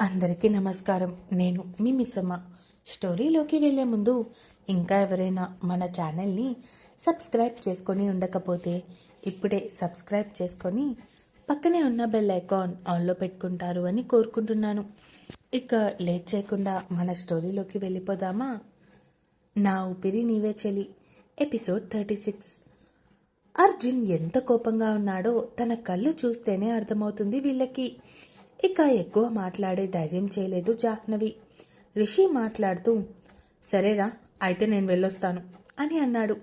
అందరికీ నమస్కారం. నేను మీ మిస్సమ్మ. స్టోరీలోకి వెళ్ళే ముందు ఇంకా ఎవరైనా మన ఛానల్ని సబ్స్క్రైబ్ చేసుకొని ఉండకపోతే ఇప్పుడే సబ్స్క్రైబ్ చేసుకొని పక్కనే ఉన్న బెల్ ఐకాన్ ఆన్లో పెట్టుకుంటారు అని కోరుకుంటున్నాను. ఇక లేట్ చేయకుండా మన స్టోరీలోకి వెళ్ళిపోదామా? నా ఊపిరి నీవే చెలి. Episode thirty six. అర్జున్ ఎంత కోపంగా ఉన్నాడో తన కళ్ళు చూస్తేనే అర్థమవుతుంది వీళ్ళకి. ఇక ఎక్కువ మాట్లాడే ధైర్యం చేయలేదు జాహ్నవి. రిషి మాట్లాడుతూ సరేరా అయితే నేను వెళ్ళొస్తాను అని అన్నాడు.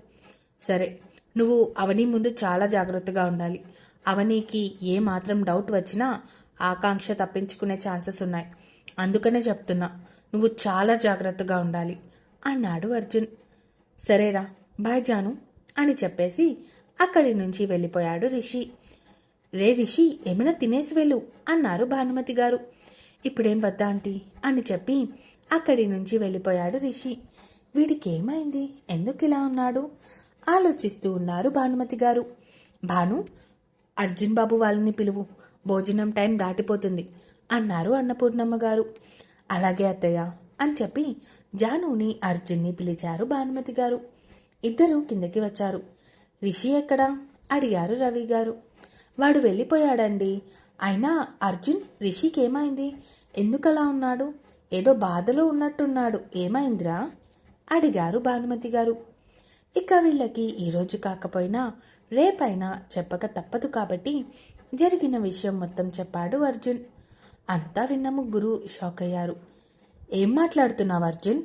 సరే నువ్వు అవని ముందు చాలా జాగ్రత్తగా ఉండాలి. అవనీకి ఏ మాత్రం డౌట్ వచ్చినా ఆకాంక్ష తప్పించుకునే ఛాన్సెస్ ఉన్నాయి. అందుకనే చెప్తున్నా నువ్వు చాలా జాగ్రత్తగా ఉండాలి అన్నాడు అర్జున్. సరేరా బాయ్ జాను అని చెప్పేసి అక్కడి నుంచి వెళ్ళిపోయాడు రిషి. రే రిషి ఏమైనా తినేసి వెళ్ళు అన్నారు భానుమతి గారు. ఇప్పుడేం వద్దా ఆంటీ? అని చెప్పి అక్కడి నుంచి వెళ్ళిపోయాడు రిషి. వీడికి ఏమైంది ఎందుకు ఇలా ఉన్నాడు? ఆలోచిస్తూ ఉన్నారు భానుమతి గారు. భాను అర్జున్ బాబు వాళ్ళని పిలువు. భోజనం టైం దాటిపోతుంది అన్నారు అన్నపూర్ణమ్మ గారు. అలాగే అత్తయ్య అని చెప్పి జానుని అర్జున్ని పిలిచారు భానుమతి గారు. ఇద్దరూ కిందకి వచ్చారు. రిషి ఎక్కడా? అడిగారు రవి గారు. వాడు వెళ్ళిపోయాడండి. అయినా అర్జున్ రిషికి ఏమైంది ఎందుకలా ఉన్నాడు? ఏదో బాధలో ఉన్నట్టున్నాడు. ఏమైందిరా? అడిగారు భానుమతి గారు. ఇక వీళ్ళకి ఈరోజు కాకపోయినా రేపైనా చెప్పక తప్పదు కాబట్టి జరిగిన విషయం మొత్తం చెప్పాడు అర్జున్. అంతా విన్న ముగ్గురు షాక్ అయ్యారు. ఏం మాట్లాడుతున్నావు అర్జున్?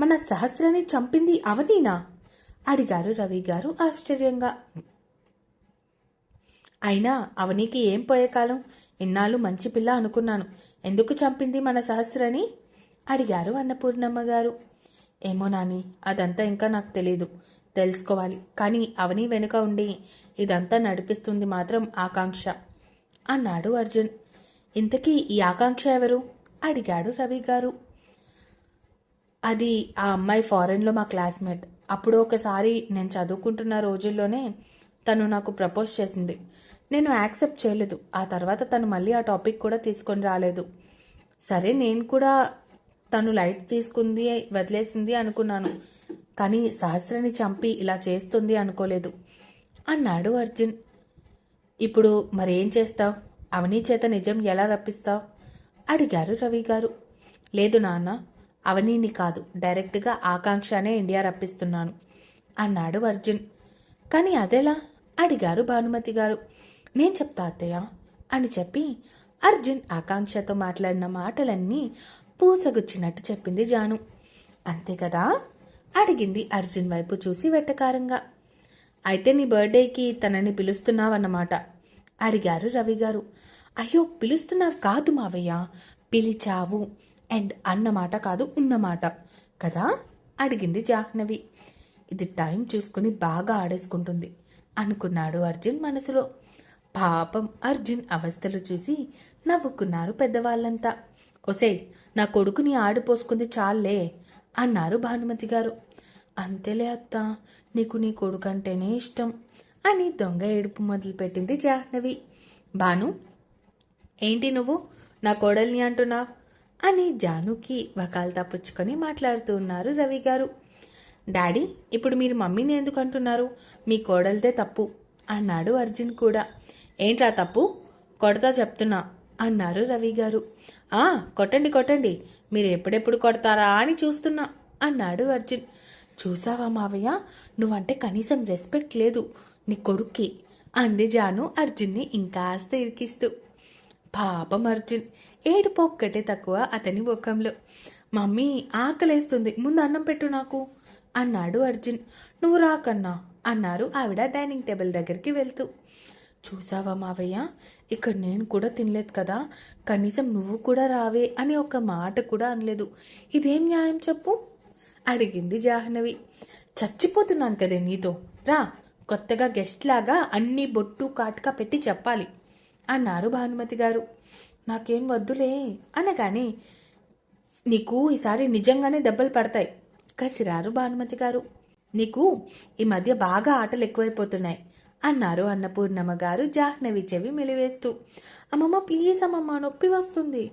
మన సహస్రని చంపింది అవనీనా? అడిగారు రవి గారు ఆశ్చర్యంగా. అయినా అవనీకి ఏం పోయే కాలం? ఇన్నాళ్ళు మంచి పిల్ల అనుకున్నాను. ఎందుకు చంపింది మన సహస్రని? అడిగారు అన్నపూర్ణమ్మ గారు. ఏమో నాని అదంతా ఇంకా నాకు తెలీదు. తెలుసుకోవాలి. కానీ అవని వెనుక ఉండి ఇదంతా నడిపిస్తుంది మాత్రం ఆకాంక్ష అన్నాడు అర్జున్. ఇంతకీ ఈ ఆకాంక్ష ఎవరు? అడిగాడు రవి గారు. అది ఆ అమ్మాయి ఫారెన్లో మా క్లాస్మేట్. అప్పుడు ఒకసారి నేను చదువుకుంటున్న రోజుల్లోనే తను నాకు ప్రపోజ్ చేసింది. నేను యాక్సెప్ట్ చేయలేదు. ఆ తర్వాత తను మళ్ళీ ఆ టాపిక్ కూడా తీసుకొని రాలేదు. సరే నేను కూడా తను లైట్ తీసుకుంది వదిలేసింది అనుకున్నాను. కానీ సహస్రని చంపి ఇలా చేస్తుంది అనుకోలేదు. అన్నాడు అర్జున్. ఇప్పుడు మరేం చేస్తావు? అవనీ చేత నిజం ఎలా రప్పిస్తావు? అడిగారు రవి గారు. లేదు నాన్న అవనీని కాదు డైరెక్ట్గా ఆకాంక్షనే ఇండియా రప్పిస్తున్నాను అన్నాడు అర్జున్. కానీ అదెలా? అడిగారు భానుమతి గారు. నేను చెప్తా అత్తయ్య అని చెప్పి అర్జున్ ఆకాంక్షతో మాట్లాడిన మాటలన్నీ పూసగుచ్చినట్టు చెప్పింది జాను. అంతే కదా? అడిగింది అర్జున్ వైపు చూసి వెట్టకారంగా అయితే నీ బర్త్డేకి తనని పిలుస్తున్నావన్నమాట అడిగారు రవి గారు. అయ్యో పిలుస్తున్నావు కాదు మావయ్య పిలిచావు అండ్ అన్నమాట కాదు ఉన్నమాట కదా? అడిగింది జాహ్నవి. ఇది టైం చూసుకుని బాగా ఆడేసుకుంటుంది అనుకున్నాడు అర్జున్ మనసులో. పాపం అర్జున్ అవస్థలు చూసి నవ్వుకున్నారు పెద్దవాళ్ళంతా. ఒసే నా కొడుకుని ఆడిపోసుకుంది చాలే అన్నారు భానుమతి గారు. అంతేలే అత్త నీకు నీ కొడుకంటేనే ఇష్టం అని దొంగ ఏడుపు మొదలుపెట్టింది జాహ్నవి. భాను ఏంటి నువ్వు? నా కోడల్ని అంటున్నా? అని జానుకి వకాల్తా పుచ్చుకొని మాట్లాడుతూ ఉన్నారు రవి గారు. డాడీ ఇప్పుడు మీరు మమ్మీని ఎందుకు అంటున్నారు? మీ కోడలితే తప్పు అన్నాడు అర్జున్ కూడా. ఏంట్రా తప్పు? కొడతా చెప్తున్నా అన్నారు రవి గారు. ఆ కొట్టండి కొట్టండి. మీరు ఎప్పుడెప్పుడు కొడతారా అని చూస్తున్నా అన్నాడు అర్జున్. చూసావా మావయ్య? నువ్వంటే కనీసం రెస్పెక్ట్ లేదు. నీ కొడుక్కి అంది జాను అర్జున్ని ఇంకాస్త ఇరికిస్తూ. పాపం అర్జున్ ఏడుపు ఒక్కటే తక్కువ అతని ముఖంలో. మమ్మీ ఆకలేస్తుంది. ముందు అన్నం పెట్టు నాకు అన్నాడు అర్జున్. నువ్వు రాకన్నా అన్నారు ఆవిడ డైనింగ్ టేబుల్ దగ్గరికి వెళ్తూ. చూసావా మావయ్య? ఇక్కడ నేను కూడా తినలేదు కదా. కనీసం నువ్వు కూడా రావే అని ఒక మాట కూడా అనలేదు. ఇదేం న్యాయం చెప్పు? అడిగింది జాహ్నవి. చచ్చిపోతున్నాను కదే నీతో. రా కొత్తగా గెస్ట్ లాగా అన్ని బొట్టు కాటుక పెట్టి చెప్పాలి అన్నారు భానుమతి గారు. నాకేం వద్దులే అనగానే నీకు ఈసారి నిజంగానే దెబ్బలు పడతాయి. కసిరారు భానుమతి గారు. నీకు ఈ మధ్య బాగా ఆటలు ఎక్కువైపోతున్నాయి. అన్నారు అన్నపూర్ణమ్మ గారు జాహ్నవి చెవి మెలివేస్తూ. అమ్మమ్మ ప్లీజ్ అమ్మమ్మ నొప్పి వస్తుంది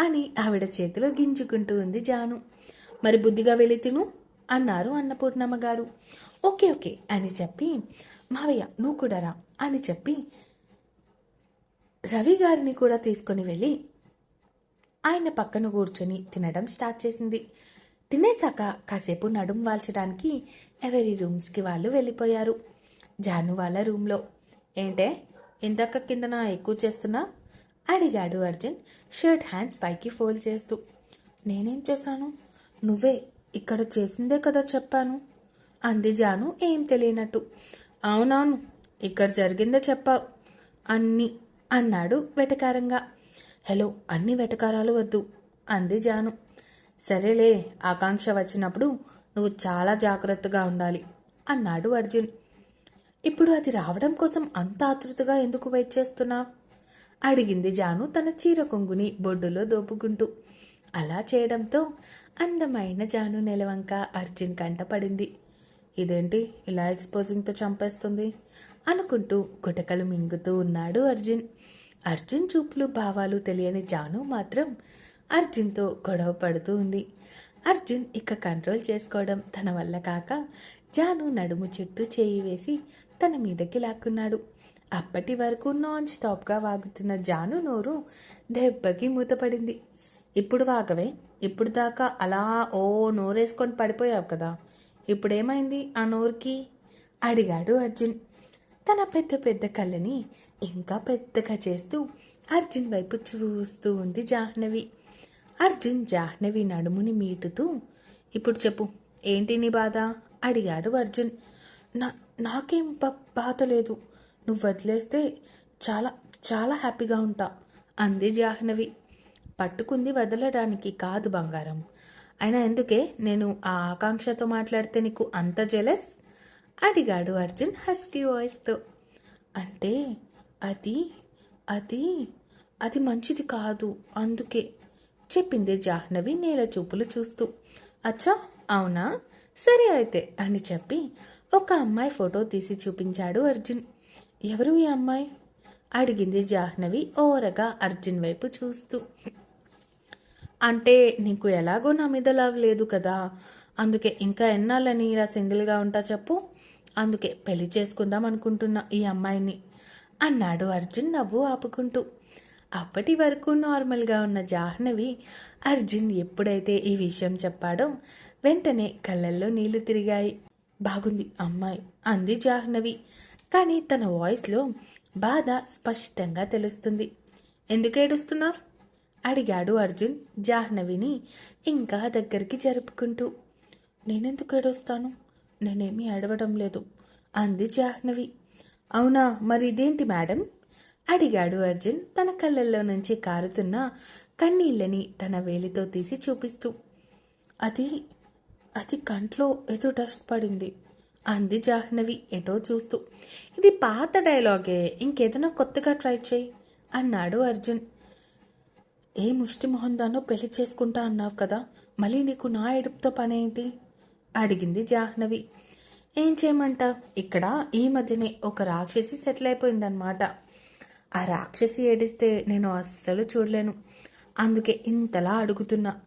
అని ఆవిడ చేతిలో గింజుకుంటూ ఉంది జాను. మరి బుద్ధిగా వెళ్ళి తిను అన్నారు అన్నపూర్ణమ్మ గారు. ఓకే ఓకే అని చెప్పి మావయ్య నువ్వు కూడా రా అని చెప్పి రవి గారిని కూడా తీసుకొని వెళ్ళి ఆయన పక్కన కూర్చొని తినడం స్టార్ట్ చేసింది. తినేసాక కాసేపు నడుం వాల్చడానికి ఎవరి రూమ్స్కి వాళ్ళు వెళ్ళిపోయారు. జాను వాళ్ళ రూమ్లో. ఏంటే ఇంతక కిందన ఎక్కువ చేస్తున్నా? అడిగాడు అర్జున్ షర్ట్ హ్యాండ్స్ పైకి ఫోల్డ్ చేస్తూ. నేనేం చేశాను? నువ్వే ఇక్కడ చేసిందే కదా చెప్పాను. అంది జాను ఏం తెలియనట్టు. అవునవును ఇక్కడ జరిగిందే చెప్పావు. అన్ని అన్నాడు వెటకారంగా. హలో అన్ని వెటకారాలు వద్దు అంది జాను. సరేలే ఆకాంక్ష వచ్చినప్పుడు నువ్వు చాలా జాగ్రత్తగా ఉండాలి అన్నాడు అర్జున్. ఇప్పుడు అది రావడం కోసం అంత ఆతృతగా ఎందుకు వెయిట్ చేస్తున్నావు అడిగింది జాను తన చీర కొంగుని బొడ్డులో దోపుకుంటూ. అలా చేయడంతో అందమైన జాను నెలవంక అర్జున్ కంటపడింది ఇదేంటి ఇలా ఎక్స్పోజింగ్తో చంపేస్తుంది? అనుకుంటూ గుటకలు మింగుతూ ఉన్నాడు అర్జున్. అర్జున్ చూపులు భావాలు తెలియని జాను మాత్రం అర్జున్తో గొడవ పడుతూ ఉంది. అర్జున్ ఇక కంట్రోల్ చేసుకోవడం తన వల్ల కాక జాను నడుము చెట్టు చేయి వేసి తన మీదకి లాక్కున్నాడు. అప్పటి వరకు నాన్ స్టాప్గా వాగుతున్న జాను నోరు దెబ్బకి మూతపడింది. ఇప్పుడు వాగవే ఇప్పుడు దాకా అలా ఓ నోరేసుకొని పడిపోయావు కదా ఇప్పుడేమైంది ఆ నోరుకి? అడిగాడు అర్జున్. తన పెద్ద పెద్ద కళ్ళని ఇంకా పెద్దగా చేస్తూ అర్జున్ వైపు చూస్తూ ఉంది జాహ్నవి. అర్జున్ జాహ్నవి నడుముని మీటుతూ ఇప్పుడు చెప్పు ఏంటి నీ బాధ? అడిగాడు అర్జున్. నా నాకేం బాధ లేదు. నువ్వు వదిలేస్తే చాలా చాలా హ్యాపీగా ఉంటా. అంది జాహ్నవి. పట్టుకుంది వదలడానికి కాదు బంగారం. అయినా ఎందుకే నేను ఆ ఆకాంక్షతో మాట్లాడితే నీకు అంత జెలస్? అడిగాడు అర్జున్ హస్కీ వాయిస్తో. అంటే అది అది అది మంచిది కాదు అందుకే చెప్పింది జాహ్నవి నేల చూపులు చూస్తూ. అచ్చా అవునా? సరే అయితే అని చెప్పి ఒక అమ్మాయి ఫోటో తీసి చూపించాడు అర్జున్. ఎవరు ఈ అమ్మాయి? అడిగింది జాహ్నవి ఓరగా అర్జున్ వైపు చూస్తూ. అంటే నీకు ఎలాగో నా మీద లవ్ లేదు కదా. అందుకే ఇంకా ఎన్నాళ్ళని ఇలా సింగిల్గా ఉంటా చెప్పు. అందుకే పెళ్ళి చేసుకుందాం అనుకుంటున్నా ఈ అమ్మాయిని అన్నాడు అర్జున్ నవ్వు ఆపుకుంటూ. అప్పటి వరకు నార్మల్గా ఉన్న జాహ్నవి అర్జున్ ఎప్పుడైతే ఈ విషయం చెప్పాడో వెంటనే కళ్ళల్లో నీళ్ళు తిరిగాయి. బాగుంది అమ్మాయి అంది జాహ్నవి. కానీ తన వాయిస్లో బాధ స్పష్టంగా తెలుస్తుంది. ఎందుకు ఏడుస్తున్నావు? అడిగాడు అర్జున్ జాహ్నవిని ఇంకా దగ్గరికి జరుపుకుంటూ. నేనెందుకు ఏడుస్తాను? నేనేమీ అడవడం లేదు అంది జాహ్నవి. అవునా మరి ఇదేంటి మేడం? అడిగాడు అర్జున్ తన కళ్ళల్లో నుంచి కారుతున్న కన్నీళ్ళని తన వేలితో తీసి చూపిస్తూ. అది అది కంట్లో ఏదో డస్ట్ పడింది. అంది జాహ్నవి ఎటో చూస్తూ. ఇది పాత డైలాగే ఇంకేదైనా కొత్తగా ట్రై చేయి అన్నాడు అర్జున్. ఏ ముష్టి మొహందానో పెళ్ళి చేసుకుంటా అన్నావు కదా మళ్ళీ నీకు నా ఎడుపుతో పనేంటి? అడిగింది జాహ్నవి. ఏం చేయమంట? ఇక్కడ ఈ మధ్యనే ఒక రాక్షసి సెటిల్ అయిపోయిందనమాట ఆ రాక్షసి ఏడిస్తే నేను అస్సలు చూడలేను. అందుకే ఇంతలా అడుగుతున్నా.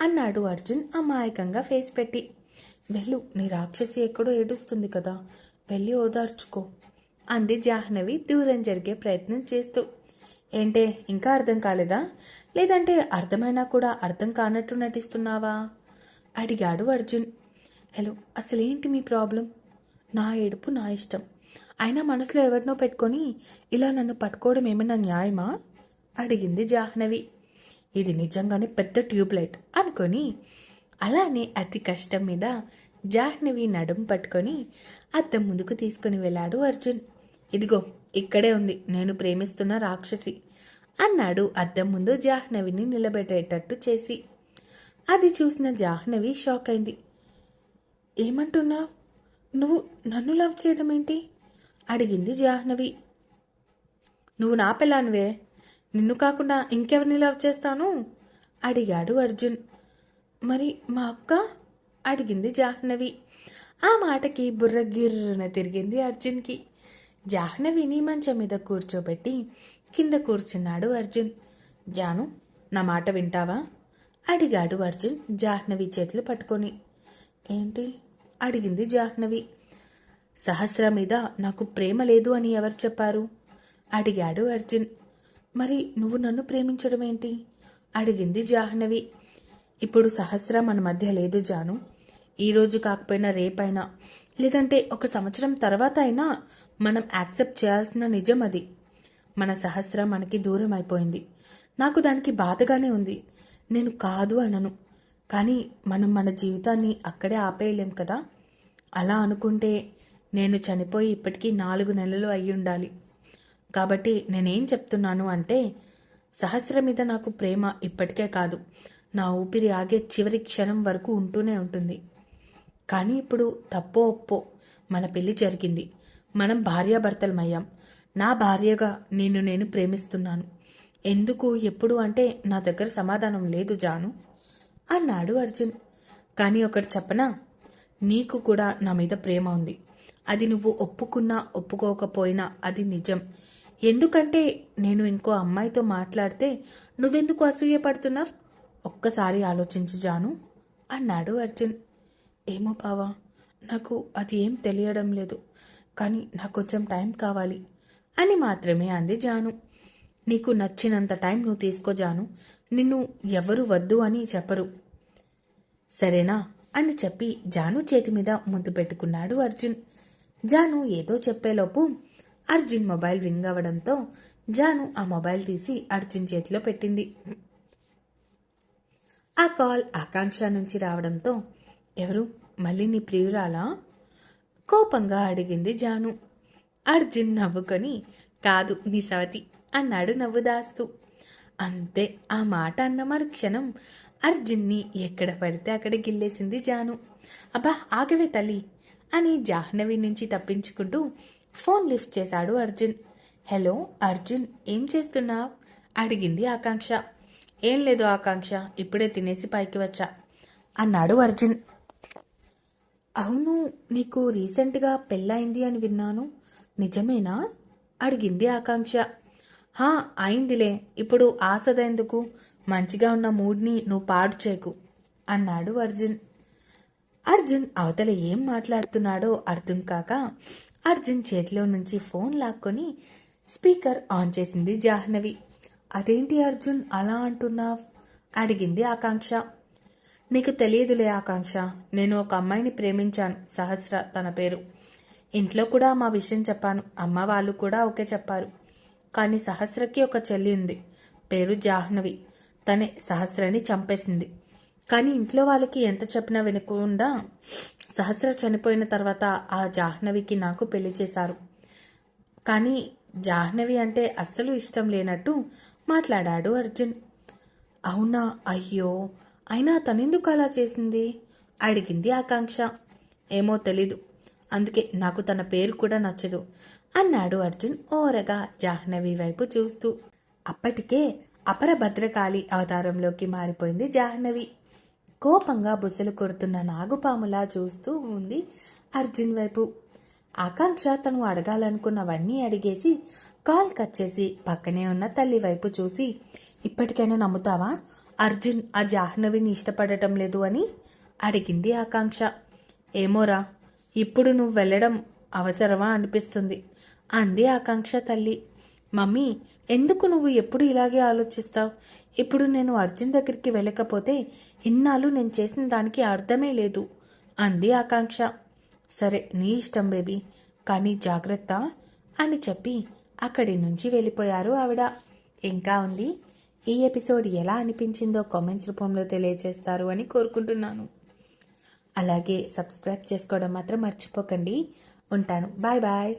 అన్నాడు అర్జున్ అమాయకంగా ఫేస్ పెట్టి. వెళ్ళు నీ రాక్షసి ఎక్కడో ఏడుస్తుంది కదా. వెళ్ళి ఓదార్చుకో అంది జాహ్నవి దూరం జరిగే ప్రయత్నం చేస్తూ. ఏంటే ఇంకా అర్థం కాలేదా? లేదంటే అర్థమైనా కూడా అర్థం కానట్టు నటిస్తున్నావా? అడిగాడు అర్జున్. హలో అసలేంటి మీ ప్రాబ్లం? నా ఏడుపు నా ఇష్టం. అయినా మనసులో ఎవరినో పెట్టుకొని ఇలా నన్ను పట్టుకోవడం ఏమైనా న్యాయమా? అడిగింది జాహ్నవి. ఇది నిజంగానే పెద్ద ట్యూబ్లైట్ అనుకొని అలానే అతి కష్టం మీద జాహ్నవి నడుం పట్టుకొని అద్దం ముందుకు తీసుకుని వెళ్ళాడు అర్జున్. ఇదిగో ఇక్కడే ఉంది. నేను ప్రేమిస్తున్న రాక్షసి అన్నాడు అద్దం ముందు జాహ్నవిని నిలబెట్టేటట్టు చేసి. అది చూసిన జాహ్నవి షాక్ అయింది. ఏమంటున్నావు? నువ్వు నన్ను లవ్ చేయడం ఏంటి అడిగింది జాహ్నవి. నువ్వు నా పిల్లానివే నిన్ను కాకుండా ఇంకెవరిని లవ్ చేస్తాను? అడిగాడు అర్జున్. మరి మా అక్క? అడిగింది జాహ్నవి. ఆ మాటకి బుర్ర గిర్రున తిరిగింది అర్జున్కి. జాహ్నవిని మంచం మీద కూర్చోబెట్టి కింద కూర్చున్నాడు అర్జున్. జాను నా మాట వింటావా? అడిగాడు అర్జున్ జాహ్నవి చేతులు పట్టుకొని. ఏంటి? అడిగింది జాహ్నవి. సహస్ర మీద నాకు ప్రేమ లేదు అని ఎవరు చెప్పారు? అడిగాడు అర్జున్. మరి నువ్వు నన్ను ప్రేమించడం ఏంటి? అడిగింది జాహ్నవి. ఇప్పుడు సహస్ర మన మధ్య లేదు జాను. ఈరోజు కాకపోయినా రేపైనా లేదంటే ఒక సంవత్సరం తర్వాత అయినా మనం యాక్సెప్ట్ చేయాల్సిన నిజం అది. మన సహస్ర మనకి దూరం అయిపోయింది. నాకు దానికి బాధగానే ఉంది. నేను కాదు అనను. కానీ మనం మన జీవితాన్ని అక్కడే ఆపేయలేం కదా? అలా అనుకుంటే నేను చనిపోయి ఇప్పటికీ నాలుగు నెలలు అయ్యి ఉండాలి కాబట్టి నేనేం చెప్తున్నాను అంటే సహస్ర మీద నాకు ప్రేమ ఇప్పటికే కాదు. నా ఊపిరి ఆగే చివరి క్షణం వరకు ఉంటూనే ఉంటుంది. కానీ ఇప్పుడు తప్పో ఒప్పో మన పెళ్ళి జరిగింది. మనం భార్యాభర్తలమయ్యాం. నా భార్యగా నేను నేను ప్రేమిస్తున్నాను. ఎందుకు ఎప్పుడు అంటే నా దగ్గర సమాధానం లేదు జాను అన్నాడు అర్జున్. కానీ ఒకటి చెప్పనా నీకు కూడా నా మీద ప్రేమ ఉంది. అది నువ్వు ఒప్పుకున్నా ఒప్పుకోకపోయినా అది నిజం. ఎందుకంటే నేను ఇంకో అమ్మాయితో మాట్లాడితే నువ్వెందుకు అసూయపడుతున్నావు? ఒక్కసారి ఆలోచించి జాను అన్నాడు అర్జున్. ఏమో బావా నాకు అది ఏం తెలియడం లేదు కానీ నాకు కొంచెం టైం కావాలి అని మాత్రమే అంది జాను. నీకు నచ్చినంత టైం నువ్వు తీసుకో జాను నిన్ను ఎవరు వద్దు అని చెప్పరు. సరేనా అని చెప్పి జాను చేతి మీద ముద్దు పెట్టుకున్నాడు అర్జున్. జాను ఏదో చెప్పేలోపు అర్జున్ మొబైల్ రింగ్ అవ్వడంతో జాను ఆ మొబైల్ తీసి అర్జున్ చేతిలో పెట్టింది. ఆ కాల్ ఆకాంక్ష నుంచి రావడంతో ఎవరు? మళ్ళీ నీ ప్రియురాలా? కోపంగా అడిగింది జాను. అర్జున్ నవ్వుకొని కాదు నీ సవతి అన్నాడు నవ్వుదాస్తూ. అంతే ఆ మాట అన్న మరుక్షణం అర్జున్ని ఎక్కడ పడితే అక్కడ గిల్లేసింది జాను. అబ్బా ఆగవే తల్లి అని జాహ్నవి నుంచి తప్పించుకుంటూ ఫోన్ లిఫ్ట్ చేశాడు అర్జున్. హలో అర్జున్ ఏం చేస్తున్నావు? అడిగింది ఆకాంక్ష. ఏం లేదు ఆకాంక్ష ఇప్పుడే తినేసి పైకి వచ్చా అన్నాడు అర్జున్. అవును నీకు రీసెంట్గా పెళ్ళైంది అని విన్నాను. నిజమేనా? అడిగింది ఆకాంక్ష. హా అయిందిలే ఇప్పుడు ఆశదెందుకు మంచిగా ఉన్న మూడ్ని నువ్వు పాడు చేయకు అన్నాడు అర్జున్. అర్జున్ అవతల ఏం మాట్లాడుతున్నాడో అర్థం కాక అర్జున్ చేతిలో నుంచి ఫోన్ లాక్కొని స్పీకర్ ఆన్ చేసింది జాహ్నవి. అదేంటి అర్జున్ అలా అంటున్నా అడిగింది ఆకాంక్ష. నీకు తెలియదులే ఆకాంక్ష నేను ఒక అమ్మాయిని ప్రేమించాను సహస్ర తన పేరు. ఇంట్లో కూడా మా విషయం చెప్పాను అమ్మ వాళ్ళు కూడా ఒకే చెప్పారు. కానీ సహస్రకి ఒక చెల్లి ఉంది పేరు జాహ్నవి. తనే సహస్రని చంపేసింది. కానీ ఇంట్లో వాళ్ళకి ఎంత చెప్పినా వినకుండా సహస్ర చనిపోయిన తర్వాత ఆ జాహ్నవికి నాకు పెళ్ళి చేశారు. కానీ జాహ్నవి అంటే అస్సలు ఇష్టం లేనట్టు మాట్లాడాడు అర్జున్. అవునా? అయ్యో! అయినా తనెందుకు అలా చేసింది? అడిగింది ఆకాంక్ష. ఏమో తెలీదు. అందుకే నాకు తన పేరు కూడా నచ్చదు అన్నాడు అర్జున్ ఓరగా జాహ్నవి వైపు చూస్తూ. అప్పటికే అపర భద్రకాళి అవతారంలోకి మారిపోయింది జాహ్నవి. కోపంగా బుసలు కొడుతున్న నాగుపాములా చూస్తూ ఉంది అర్జున్ వైపు. ఆకాంక్ష తను అడగాలనుకున్నవన్నీ అడిగేసి కాల్ కట్ చేసి పక్కనే ఉన్న తల్లి వైపు చూసి ఇప్పటికైనా నమ్ముతావా? అర్జున్ ఆ జాహ్నవిని ఇష్టపడటం లేదు అని అడిగింది ఆకాంక్ష. ఏమోరా ఇప్పుడు నువ్వు వెళ్ళడం అవసరమా అనిపిస్తుంది అంది ఆకాంక్ష తల్లి. మమ్మీ ఎందుకు నువ్వు ఎప్పుడు ఇలాగే ఆలోచిస్తావు? ఇప్పుడు నేను అర్జున్ దగ్గరికి వెళ్ళకపోతే ఇన్నాళ్ళు నేను చేసిన దానికి అర్థమే లేదు అంది ఆకాంక్ష. సరే నీ ఇష్టం బేబీ కానీ జాగ్రత్త అని చెప్పి అక్కడి నుంచి వెళ్ళిపోయారు ఆవిడ. ఇంకా ఉంది ఈ ఎపిసోడ్ ఎలా అనిపించిందో కామెంట్స్ రూపంలో తెలియజేస్తారు అని కోరుకుంటున్నాను. అలాగే సబ్స్క్రైబ్ చేసుకోవడం మాత్రం మర్చిపోకండి. ఉంటాను. Bye bye.